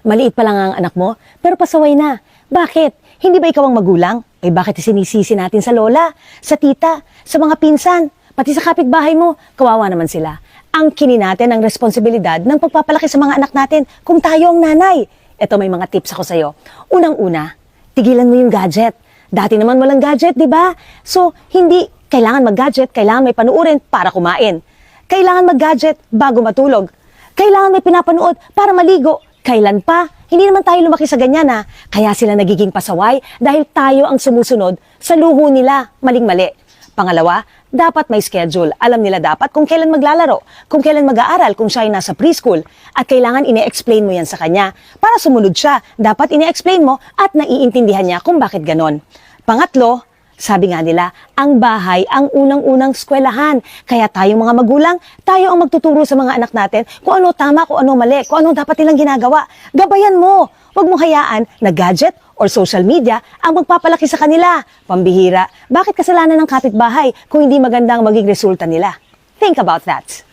Maliit pa lang ang anak mo, pero pasaway na. Bakit? Hindi ba ikaw ang magulang? Eh bakit sinisisi natin sa lola, sa tita, sa mga pinsan, pati sa kapitbahay mo? Kawawa naman sila. Ang kini natin ang responsibilidad ng pagpapalaki sa mga anak natin kung tayo ang nanay. Ito may mga tips ako sa'yo. Unang-una, tigilan mo yung gadget. Dati naman walang gadget, di ba? So, hindi kailangan mag-gadget, kailangan may panuorin para kumain. Kailangan mag-gadget bago matulog. Kailangan may pinapanood para maligo. Kailan pa? Hindi naman tayo lumaki sa ganyan ha. Kaya sila nagiging pasaway dahil tayo ang sumusunod sa luho nila. Maling-mali. Pangalawa, dapat may schedule. Alam nila dapat kung kailan maglalaro, kung kailan mag-aaral, kung siya ay nasa preschool. At kailangan ine-explain mo yan sa kanya. Para sumunod siya, dapat ine-explain mo at naiintindihan niya kung bakit ganon. Pangatlo, sabi nga nila, ang bahay ang unang-unang eskwelahan. Kaya tayong mga magulang, tayo ang magtuturo sa mga anak natin kung ano tama, kung ano mali, kung ano dapat nilang ginagawa. Gabayan mo. Huwag mo hayaan na gadget or social media ang magpapalaki sa kanila. Pambihira, bakit kasalanan ng kapitbahay kung hindi maganda ang maging resulta nila? Think about that.